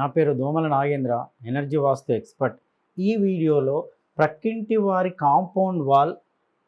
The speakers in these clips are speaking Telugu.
నా పేరు దోమల నాగేంద్ర ఎనర్జీ వాస్తు ఎక్స్పర్ట్ ఈ వీడియోలో ప్రక్కింటి వారి కాంపౌండ్ వాల్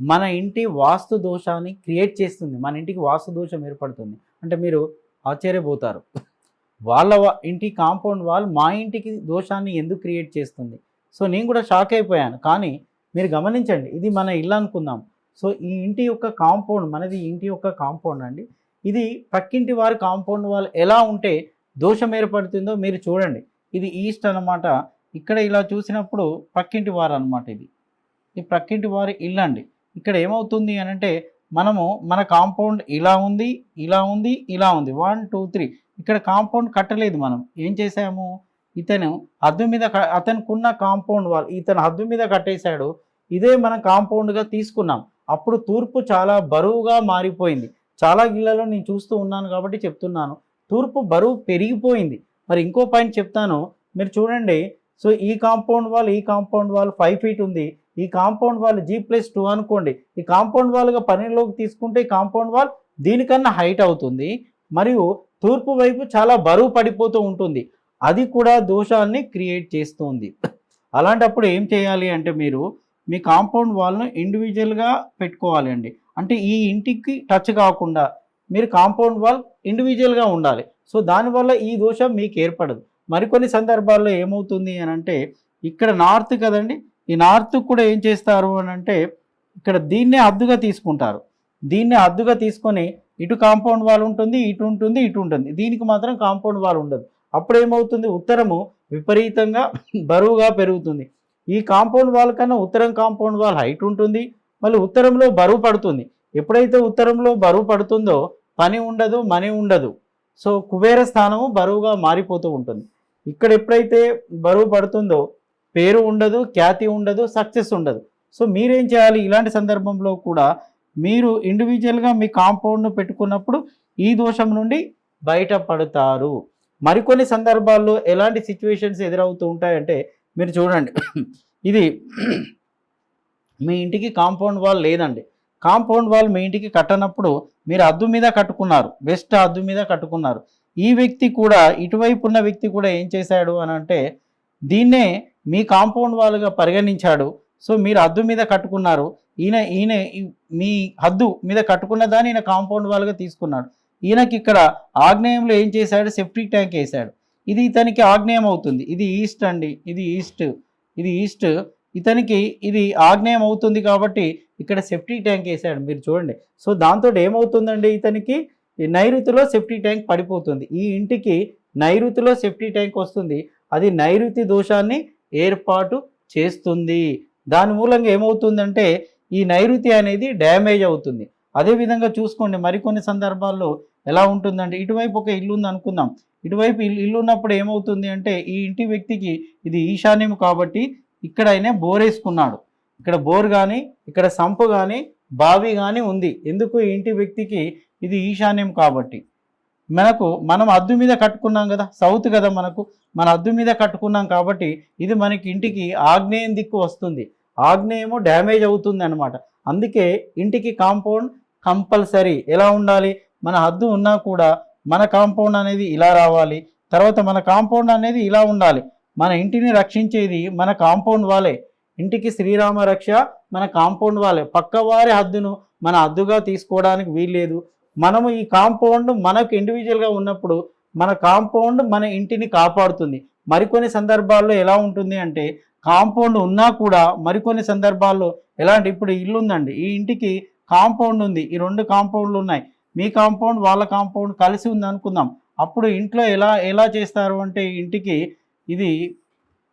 మన ఇంటి వాస్తు దోషాన్ని క్రియేట్ చేస్తుంది. మన ఇంటికి వాస్తు దోషం ఏర్పడుతుంది. అంటే మీరు ఆశ్చర్యపోతారు. వాళ్ళ ఇంటి కాంపౌండ్ వాల్ మా ఇంటికి దోషాన్ని ఎందుకు క్రియేట్ చేస్తుంది? సో నేను కూడా షాక్ అయిపోయాను. కానీ మీరు గమనించండి ఇది మన ఇల్లు అనుకుందాం. సో ఈ ఇంటి యొక్క కాంపౌండ్ మనది ఇంటి యొక్క కాంపౌండ్ అండి. ఇది పక్కింటి వారి కాంపౌండ్ వాల్ ఎలా ఉంటే దోషం ఏర్పడుతుందో మీరు చూడండి. ఇది ఈస్ట్ అన్నమాట. ఇక్కడ ఇలా చూసినప్పుడు పక్కింటి వారు అనమాట ఇది. ఈ పక్కింటి వారి ఇల్లు అండి. ఇక్కడ ఏమవుతుంది అని అంటే మనము మన కాంపౌండ్ ఇలా ఉంది ఇలా ఉంది ఇలా ఉంది. One two three. ఇక్కడ కాంపౌండ్ కట్టలేదు మనం. ఏం చేసాము ఇతను హద్దు మీద క- అతనుకున్న కాంపౌండ్ వాల్ ఇతను హద్దు మీద కట్టేశాడు. ఇదే మనం కాంపౌండ్గా తీసుకున్నాం. అప్పుడు తూర్పు చాలా బరువుగా మారిపోయింది. చాలా ఇళ్ళలో నేను చూస్తూ ఉన్నాను కాబట్టి చెప్తున్నాను. తూర్పు బరువు పెరిగిపోయింది. మరి ఇంకో పాయింట్ చెప్తాను. మీరు చూడండి. సో ఈ కాంపౌండ్ వాల్ ఈ కాంపౌండ్ వాల్ ఫైవ్ ఫీట్ ఉంది. ఈ compound wall G plus two అనుకోండి. ఈ కాంపౌండ్ వాల్గా పనిలోకి తీసుకుంటే ఈ కాంపౌండ్ వాల్ దీనికన్నా హైట్ అవుతుంది. మరియు తూర్పు వైపు చాలా బరువు పడిపోతూ ఉంటుంది. అది కూడా దోషాలని క్రియేట్ చేస్తుంది. అలాంటప్పుడు ఏం చేయాలి అంటే మీరు మీ కాంపౌండ్ వాల్ను ఇండివిజువల్గా పెట్టుకోవాలి అండి. అంటే ఈ ఇంటికి టచ్ కాకుండా మీరు కాంపౌండ్ వాల్ ఇండివిజువల్గా ఉండాలి. సో దానివల్ల ఈ దోషం మీకు ఏర్పడదు. మరికొన్ని సందర్భాల్లో ఏమవుతుంది అని అంటే ఇక్కడ నార్త్ కదండి ఈ నార్త్ కూడా ఏం చేస్తారు అని అంటే ఇక్కడ దీన్నే అద్దుగా తీసుకుంటారు. దీన్నే అద్దుగా తీసుకొని ఇటు కాంపౌండ్ వాల్ ఉంటుంది ఇటు ఉంటుంది ఇటు ఉంటుంది. దీనికి మాత్రం కాంపౌండ్ వాల్ ఉండదు. అప్పుడు ఏమవుతుంది? ఉత్తరము విపరీతంగా బరువుగా పెరుగుతుంది. ఈ కాంపౌండ్ వాల్ కన్నా ఉత్తరం కాంపౌండ్ వాల్ హైట్ ఉంటుంది. మళ్ళీ ఉత్తరంలో బరువు పడుతుంది. ఎప్పుడైతే ఉత్తరంలో బరువు పడుతుందో పని ఉండదు మనీ ఉండదు. సో కుబేర స్థానము బరువుగా మారిపోతూ ఉంటుంది. ఇక్కడ ఎప్పుడైతే బరువు పడుతుందో పేరు ఉండదు ఖ్యాతి ఉండదు సక్సెస్ ఉండదు. సో మీరేం చేయాలి? ఇలాంటి సందర్భంలో కూడా మీరు ఇండివిజువల్గా మీ కాంపౌండ్ను పెట్టుకున్నప్పుడు ఈ దోషం నుండి బయటపడతారు. మరికొన్ని సందర్భాల్లో ఎలాంటి సిచ్యువేషన్స్ ఎదురవుతూ ఉంటాయంటే మీరు చూడండి. ఇది మీ ఇంటికి కాంపౌండ్ వాల్ లేదండి. కాంపౌండ్ వాల్ మీ ఇంటికి కట్టనప్పుడు మీరు అద్దు మీద కట్టుకున్నారు బెస్ట్ అద్దు మీద కట్టుకున్నారు. ఈ వ్యక్తి కూడా ఇటువైపు ఉన్న వ్యక్తి కూడా ఏం చేశాడు అని అంటే దీన్నే మీ కాంపౌండ్ వాల్గా పరిగణించాడు. సో మీరు హద్దు మీద కట్టుకున్నారు. ఈయన ఈయన మీ హద్దు మీద కట్టుకున్న దాన్ని ఈయన కాంపౌండ్ వాల్గా తీసుకున్నాడు. ఈయనకి ఇక్కడ ఆగ్నేయంలో ఏం చేశాడు? సెప్టిక్ ట్యాంక్ వేశాడు. ఇది ఇతనికి ఆగ్నేయం అవుతుంది. ఇది ఈస్ట్ అండి. ఇది ఈస్ట్. ఇది ఈస్ట్. ఇతనికి ఇది ఆగ్నేయం అవుతుంది కాబట్టి ఇక్కడ సెఫ్టీ ట్యాంక్ వేసాడు మీరు చూడండి. సో దాంతో ఏమవుతుందండి ఇతనికి? నైరుతిలో సెఫ్టీ ట్యాంక్ పడిపోతుంది. ఈ ఇంటికి నైరుతిలో సెఫ్టీ ట్యాంక్ వస్తుంది. అది నైరుతి దోషాన్ని ఏర్పాటు చేస్తుంది. దాని మూలంగా ఏమవుతుందంటే ఈ నైరుతి అనేది డ్యామేజ్ అవుతుంది. అదేవిధంగా చూసుకోండి మరికొన్ని సందర్భాల్లో ఎలా ఉంటుందంటే ఇటువైపు ఒక ఇల్లు ఉంది అనుకుందాం. ఇటువైపు ఇల్లు ఇల్లు ఉన్నప్పుడు ఏమవుతుంది అంటే ఈ ఇంటి వ్యక్తికి ఇది ఈశాన్యం కాబట్టి ఇక్కడ ఆయన బోరేసుకున్నాడు. ఇక్కడ బోర్ కానీ ఇక్కడ సంపు కానీ బావి కానీ ఉంది. ఎందుకు ఇంటి వ్యక్తికి ఇది ఈశాన్యం కాబట్టి? మనకు మనం అద్దు మీద కట్టుకున్నాం కదా సౌత్ కదా మనకు. మన అద్దు మీద కట్టుకున్నాం కాబట్టి ఇది మనకి ఇంటికి ఆగ్నేయం దిక్కు వస్తుంది. ఆగ్నేయము డ్యామేజ్ అవుతుంది అనమాట అందుకే ఇంటికి కాంపౌండ్ కంపల్సరీ. ఎలా ఉండాలి? మన హద్దు ఉన్నా కూడా మన కాంపౌండ్ అనేది ఇలా రావాలి. తర్వాత మన కాంపౌండ్ అనేది ఇలా ఉండాలి. మన ఇంటిని రక్షించేది మన కాంపౌండ్ వాళ్ళే. ఇంటికి శ్రీరామ రక్ష మన కాంపౌండ్ వాళ్ళే. పక్కవారి హద్దును మన హద్దుగా తీసుకోవడానికి వీల్లేదు. మనము ఈ కాంపౌండ్ మనకు ఇండివిజువల్గా ఉన్నప్పుడు మన కాంపౌండ్ మన ఇంటిని కాపాడుతుంది. మరికొన్ని సందర్భాల్లో ఎలా ఉంటుంది అంటే కాంపౌండ్ ఉన్నా కూడా మరికొన్ని సందర్భాల్లో ఎలాంటి ఇప్పుడు ఇల్లు ఉందండి ఈ ఇంటికి కాంపౌండ్ ఉంది. ఈ రెండు కాంపౌండ్లు ఉన్నాయి. మీ కాంపౌండ్ వాళ్ళ కాంపౌండ్ కలిసి ఉంది అనుకుందాం అప్పుడు ఇంట్లో ఎలా ఎలా చేస్తారు అంటే ఇంటికి ఇది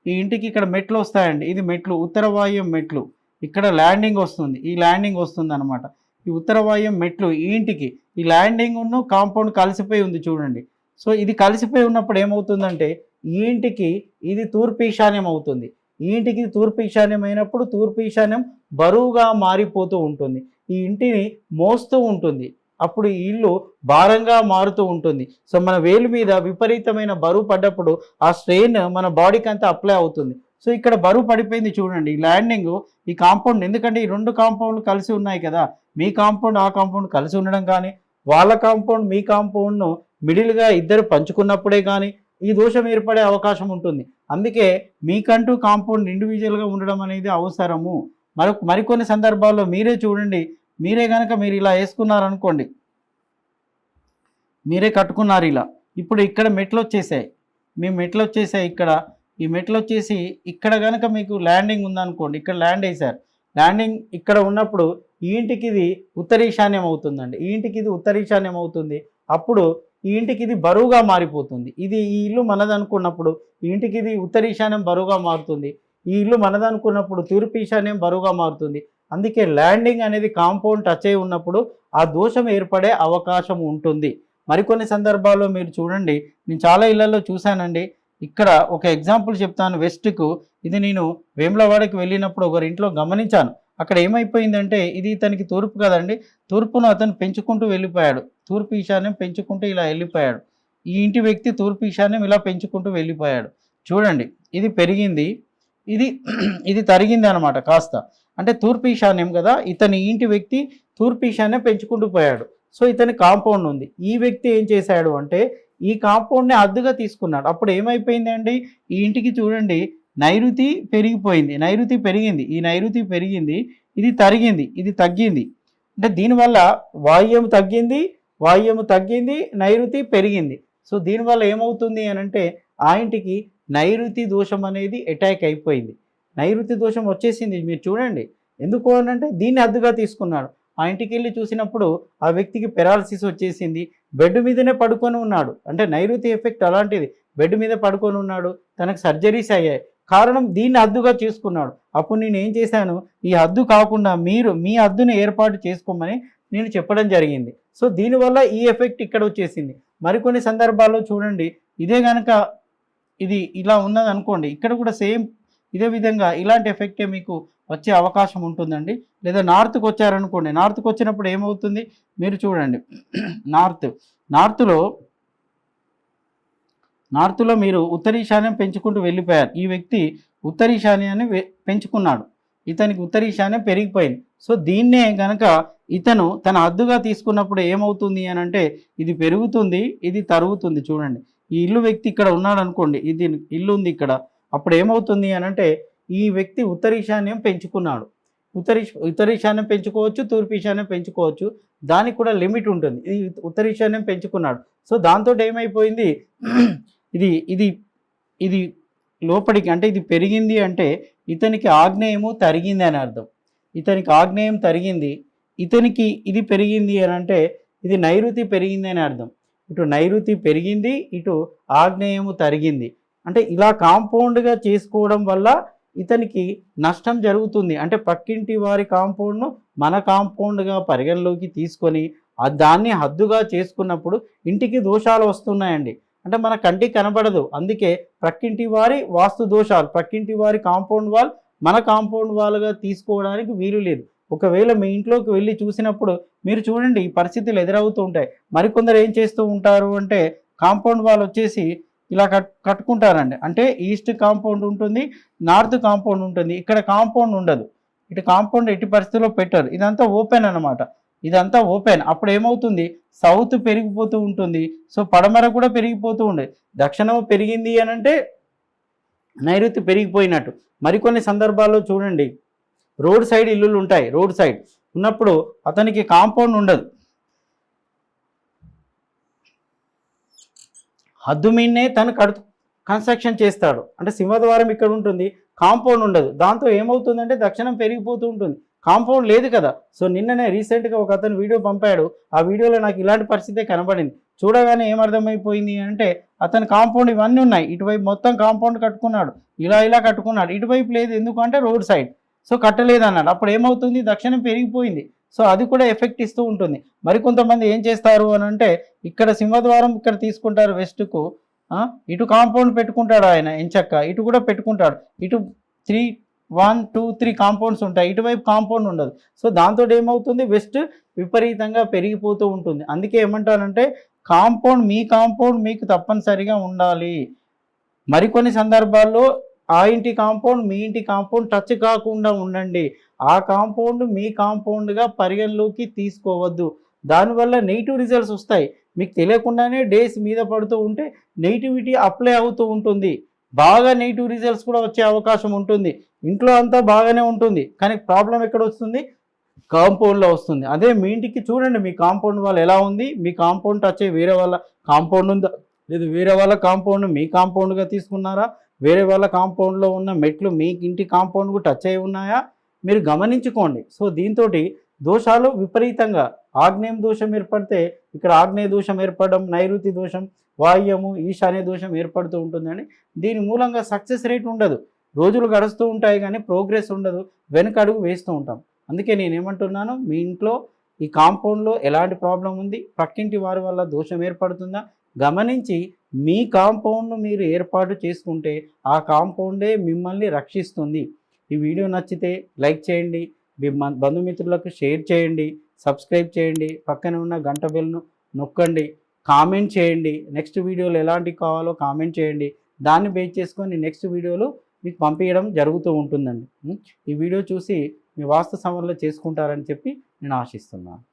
ఈ ఇంటికి ఇక్కడ మెట్లు వస్తాయండి. ఇది మెట్లు. ఉత్తరవాయుం మెట్లు. ఇక్కడ ల్యాండింగ్ వస్తుంది. ఈ ల్యాండింగ్ వస్తుంది అనమాట ఈ ఉత్తరవాయుం మెట్లు ఈ ఇంటికి. ఈ ల్యాండింగ్ ఉన్న కాంపౌండ్ కలిసిపోయి ఉంది చూడండి. సో ఇది కలిసిపోయి ఉన్నప్పుడు ఏమవుతుందంటే ఈ ఇంటికి ఇది తూర్పు ఈశాన్యం అవుతుంది. ఈ ఇంటికి తూర్పు ఈశాన్యం అయినప్పుడు తూర్పు ఈశాన్యం బరువుగా మారిపోతూ ఉంటుంది. ఈ ఇంటిని మోస్తూ ఉంటుంది. అప్పుడు ఈ ఇల్లు భారంగా మారుతూ ఉంటుంది. సో మన వేలు మీద విపరీతమైన బరువు పడ్డప్పుడు ఆ స్ట్రెయిన్ మన బాడీకి అంతా అప్లై అవుతుంది. సో ఇక్కడ బరువు పడిపోయింది చూడండి. ఈ ల్యాండింగ్ ఈ కాంపౌండ్ ఎందుకంటే ఈ రెండు కాంపౌండ్లు కలిసి ఉన్నాయి కదా. మీ కాంపౌండ్ ఆ కాంపౌండ్ కలిసి ఉండడం కానీ వాళ్ళ కాంపౌండ్ మీ కాంపౌండ్ను మిడిల్గా ఇద్దరు పంచుకున్నప్పుడే కానీ ఈ దోషం ఏర్పడే అవకాశం ఉంటుంది. అందుకే మీకంటూ కాంపౌండ్ ఇండివిజువల్గా ఉండడం అనేది అవసరము. మరొక మరికొన్ని సందర్భాల్లో మీరే చూడండి మీరే కనుక మీరు ఇలా వేసుకున్నారనుకోండి మీరే కట్టుకున్నారు ఇలా. ఇప్పుడు ఇక్కడ మెట్లు వచ్చేసాయి. మీ మెట్లు వచ్చేసాయి ఇక్కడ. ఈ మెట్లు వచ్చేసి ఇక్కడ కనుక మీకు ల్యాండింగ్ ఉందనుకోండి ఇక్కడ ల్యాండ్ వేశారు. ల్యాండింగ్ ఇక్కడ ఉన్నప్పుడు ఈ ఇంటికి ఇది ఉత్తరీశాన్యం అవుతుందండి. ఈ ఇంటికి ఇది ఉత్తరీశాన్యం అవుతుంది. అప్పుడు ఈ ఇంటికి ఇది బరువుగా మారిపోతుంది. ఇది ఈ ఇల్లు మనదనుకున్నప్పుడు ఈ ఇంటికి ఇది ఉత్తరీశాన్యం బరువుగా మారుతుంది. ఈ ఇల్లు మనదనుకున్నప్పుడు తూర్పు ఈశాన్యం బరువుగా మారుతుంది. అందుకే ల్యాండింగ్ అనేది కాంపౌండ్ టచ్ అయి ఉన్నప్పుడు ఆ దోషం ఏర్పడే అవకాశం ఉంటుంది. మరికొన్ని సందర్భాల్లో మీరు చూడండి. నేను చాలా ఇళ్ళలో చూశానండి. ఇక్కడ ఒక ఎగ్జాంపుల్ చెప్తాను. వెస్ట్కు ఇది నేను వేములవాడకి వెళ్ళినప్పుడు ఒకరి ఇంట్లో గమనించాను. అక్కడ ఏమైపోయిందంటే ఇది ఇతనికి తూర్పు కదండి. తూర్పును అతను పెంచుకుంటూ వెళ్ళిపోయాడు. తూర్పు ఈశాన్యం పెంచుకుంటూ ఇలా వెళ్ళిపోయాడు. ఈ ఇంటి వ్యక్తి తూర్పు ఈశాన్యం ఇలా పెంచుకుంటూ వెళ్ళిపోయాడు. చూడండి. ఇది పెరిగింది. ఇది ఇది తరిగింది అనమాట కాస్త. అంటే తూర్పు ఈశాన్యం కదా ఇతని ఇంటి వ్యక్తి తూర్పు ఈశాన్యం పెంచుకుంటూ పోయాడు. సో ఇతని కాంపౌండ్ ఉంది. ఈ వ్యక్తి ఏం చేశాడు అంటే ఈ కాంపౌండ్ని అద్దుగా తీసుకున్నాడు. అప్పుడు ఏమైపోయిందండి ఈ ఇంటికి చూడండి నైరుతి పెరిగిపోయింది. నైరుతి పెరిగింది. ఈ నైరుతి పెరిగింది ఇది తరిగింది ఇది తగ్గింది. అంటే దీనివల్ల వాయువ్యం తగ్గింది వాయువ్యం తగ్గింది నైరుతి పెరిగింది. సో దీనివల్ల ఏమవుతుంది అని అంటే ఆ ఇంటికి నైరుతి దోషం అనేది అటాక్ అయిపోయింది. నైరుతి దోషం వచ్చేసింది. మీరు చూడండి. ఎందుకు అంటే దీన్ని అద్దుగా తీసుకున్నాడు. ఆ ఇంటికి వెళ్ళి చూసినప్పుడు ఆ వ్యక్తికి పెరాలసిస్ వచ్చేసింది. బెడ్ మీదనే పడుకొని ఉన్నాడు. అంటే నైరుతి ఎఫెక్ట్ అలాంటిది. బెడ్ మీద పడుకొని ఉన్నాడు. తనకు సర్జరీస్ అయ్యాయి. కారణం దీన్ని అద్దుగా చేసుకున్నాడు. అప్పుడు నేను ఏం చేశాను? ఈ అద్దు కాకుండా మీరు మీ అద్దును ఏర్పాటు చేసుకోమని నేను చెప్పడం జరిగింది. సో దీనివల్ల ఈ ఎఫెక్ట్ ఇక్కడ వచ్చేసింది. మరికొన్ని సందర్భాల్లో చూడండి. ఇదే కనుక ఇది ఇలా ఉన్నది అనుకోండి ఇక్కడ కూడా సేమ్ ఇదే విధంగా ఇలాంటి ఎఫెక్టే మీకు వచ్చే అవకాశం ఉంటుందండి. లేదా నార్త్కి వచ్చారనుకోండి నార్త్కి వచ్చినప్పుడు ఏమవుతుంది? మీరు చూడండి నార్త్ నార్త్లో నార్త్లో మీరు ఉత్తర ఈశాన్యం పెంచుకుంటూ వెళ్ళిపోయారు. ఈ వ్యక్తి ఉత్తరీశాన్యాన్ని పెంచుకున్నాడు. ఇతనికి ఉత్తర ఈశాన్యం పెరిగిపోయింది. సో దీన్నే గనక ఇతను తన అద్దుగా తీసుకున్నప్పుడు ఏమవుతుంది అని అంటే ఇది పెరుగుతుంది ఇది తరుగుతుంది చూడండి. ఈ ఇల్లు వ్యక్తి ఇక్కడ ఉన్నాడు అనుకోండి ఇది ఇల్లు ఉంది ఇక్కడ అప్పుడు ఏమవుతుంది అని అంటే ఈ వ్యక్తి ఉత్తర ఈశాన్యం పెంచుకున్నాడు. ఉత్తర ఉత్తరీశాన్యం ఉత్తర ఈశాన్యం పెంచుకోవచ్చు తూర్పు ఈశాన్యం పెంచుకోవచ్చు దానికి కూడా లిమిట్ ఉంటుంది. ఇది ఉత్తర ఈశాన్యం పెంచుకున్నాడు. సో దాంతో ఏమైపోయింది? ఇది ఇది ఇది లోపలికి అంటే ఇది పెరిగింది అంటే ఇతనికి ఆగ్నేయము తరిగింది అని అర్థం. ఇతనికి ఆగ్నేయం తరిగింది ఇతనికి ఇది పెరిగింది అని అంటే ఇది నైరుతి పెరిగింది అని అర్థం. ఇటు నైరుతి పెరిగింది ఇటు ఆగ్నేయము తరిగింది. అంటే ఇలా కాంపౌండ్గా చేసుకోవడం వల్ల ఇతనికి నష్టం జరుగుతుంది. అంటే పక్కింటి వారి కాంపౌండ్ను మన కాంపౌండ్గా పరిగణలోకి తీసుకొని దాన్ని హద్దుగా చేసుకున్నప్పుడు ఇంటికి దోషాలు వస్తున్నాయండి. అంటే మన కంటికి కనబడదు. అందుకే ప్రక్కింటి వారి వాస్తు దోషాలు ప్రక్కింటి వారి కాంపౌండ్ వాల్ మన కాంపౌండ్ వాల్గా తీసుకోవడానికి వీలు లేదు. ఒకవేళ మీ ఇంట్లోకి వెళ్ళి చూసినప్పుడు మీరు చూడండి ఈ పరిస్థితులు ఎదురవుతూ ఉంటాయి. మరికొందరు ఏం చేస్తూ ఉంటారు అంటే కాంపౌండ్ వాళ్ళు వచ్చేసి ఇలా కట్ కట్టుకుంటారండి. అంటే ఈస్ట్ కాంపౌండ్ ఉంటుంది నార్త్ కాంపౌండ్ ఉంటుంది. ఇక్కడ కాంపౌండ్ ఉండదు. ఇటు కాంపౌండ్ ఎట్టి పరిస్థితుల్లో పెట్టరు. ఇదంతా ఓపెన్ అన్నమాట. ఇదంతా ఓపెన్. అప్పుడు ఏమవుతుంది? సౌత్ పెరిగిపోతూ ఉంటుంది. సో పడమర కూడా పెరిగిపోతూ ఉండేది దక్షిణం పెరిగింది అని అంటే నైరుతి పెరిగిపోయినట్టు. మరికొన్ని సందర్భాల్లో చూడండి. రోడ్ సైడ్ ఇల్లులు ఉంటాయి రోడ్ సైడ్. ఉన్నప్పుడు అతనికి కాంపౌండ్ ఉండదు. హద్దు మీదనే తను కడు కన్స్ట్రక్షన్ చేస్తాడు. అంటే సింహద్వారం ఇక్కడ ఉంటుంది కాంపౌండ్ ఉండదు. దాంతో ఏమవుతుందంటే దక్షిణం పెరిగిపోతూ ఉంటుంది. కాంపౌండ్ లేదు కదా. సో నిన్ననే రీసెంట్గా ఒక అతను వీడియో పంపాడు. ఆ వీడియోలో నాకు ఇలాంటి పరిస్థితే కనబడింది. చూడగానే ఏమర్థమైపోయింది అంటే అతని కాంపౌండ్ ఇవన్నీ ఉన్నాయి. ఇటువైపు మొత్తం కాంపౌండ్ కట్టుకున్నాడు. ఇలా ఇలా కట్టుకున్నాడు. ఇటువైపు లేదు. ఎందుకంటే రోడ్ సైడ్. సో కట్టలేదు అన్నాడు అప్పుడు ఏమవుతుంది? దక్షిణం పెరిగిపోయింది. సో అది కూడా ఎఫెక్ట్ ఇస్తూ ఉంటుంది. మరికొంతమంది ఏం చేస్తారు అని అంటే ఇక్కడ సింహద్వారం ఇక్కడ తీసుకుంటారు వెస్ట్కు. ఇటు కాంపౌండ్ పెట్టుకుంటాడు ఆయన ఎంచక్క. ఇటు కూడా పెట్టుకుంటాడు. ఇటు three one two three compounds ఉంటాయి. ఇటువైపు కాంపౌండ్ ఉండదు. సో దాంతో ఏమవుతుంది? వెస్ట్ విపరీతంగా పెరిగిపోతూ ఉంటుంది. అందుకే ఏమంటారంటే కాంపౌండ్ మీ కాంపౌండ్ మీకు తప్పనిసరిగా ఉండాలి. మరికొన్ని సందర్భాల్లో ఆ ఇంటి కాంపౌండ్ మీ ఇంటి కాంపౌండ్ టచ్ కాకుండా ఉండండి. ఆ కాంపౌండ్ మీ కాంపౌండ్గా పరిగణలోకి తీసుకోవద్దు. దానివల్ల నెగిటివ్ రిజల్ట్స్ వస్తాయి. మీకు తెలియకుండానే డేస్ మీద పడుతూ ఉంటే నెగిటివిటీ అప్లై అవుతూ ఉంటుంది. బాగా నెగిటివ్ రిజల్ట్స్ కూడా వచ్చే అవకాశం ఉంటుంది. ఇంట్లో అంతా బాగానే ఉంటుంది. కానీ ప్రాబ్లం ఎక్కడ వస్తుంది? కాంపౌండ్లో వస్తుంది. అదే మీ ఇంటికి చూడండి. మీ కాంపౌండ్ వాళ్ళు ఎలా ఉంది? మీ కాంపౌండ్ టచ్ అయ్యి వేరే వాళ్ళ కాంపౌండ్ ఉందా? లేదు వేరే వాళ్ళ కాంపౌండ్ మీ కాంపౌండ్గా తీసుకున్నారా? వేరే వాళ్ళ కాంపౌండ్లో ఉన్న మెట్లు మీ ఇంటి కాంపౌండ్కు టచ్ అయి ఉన్నాయా? మీరు గమనించుకోండి. సో దీంతో దోషాలు విపరీతంగా. ఆగ్నేయం దోషం ఏర్పడితే ఇక్కడ ఆగ్నేయ దోషం ఏర్పడడం నైరుతి దోషం వాయుము ఈశాన్య దోషం ఏర్పడుతూ ఉంటుందని దీని మూలంగా సక్సెస్ రేట్ ఉండదు. రోజులు గడుస్తూ ఉంటాయి కానీ ప్రోగ్రెస్ ఉండదు. వెనుక అడుగు వేస్తూ ఉంటాం. అందుకే నేను ఏమంటున్నాను మీ ఇంట్లో ఈ కాంపౌండ్లో ఎలాంటి ప్రాబ్లం ఉంది? పక్కింటి వారి వల్ల దోషం ఏర్పడుతుందా? గమనించి మీ కాంపౌండ్ను మీరు ఏర్పాటు చేసుకుంటే ఆ కాంపౌండే మిమ్మల్ని రక్షిస్తుంది. ఈ వీడియో నచ్చితే లైక్ చేయండి మీ బంధుమిత్రులకు షేర్ చేయండి సబ్స్క్రైబ్ చేయండి పక్కన ఉన్న గంట బెల్ను నొక్కండి కామెంట్ చేయండి. నెక్స్ట్ వీడియోలు ఎలాంటివి కావాలో కామెంట్ చేయండి. దాన్ని బేస్ చేసుకొని నెక్స్ట్ వీడియోలు మీకు పంపించడం జరుగుతూ ఉంటుందండి. ఈ వీడియో చూసి మీ వాస్తు సమయంలో చేసుకుంటారని చెప్పి నేను ఆశిస్తున్నాను.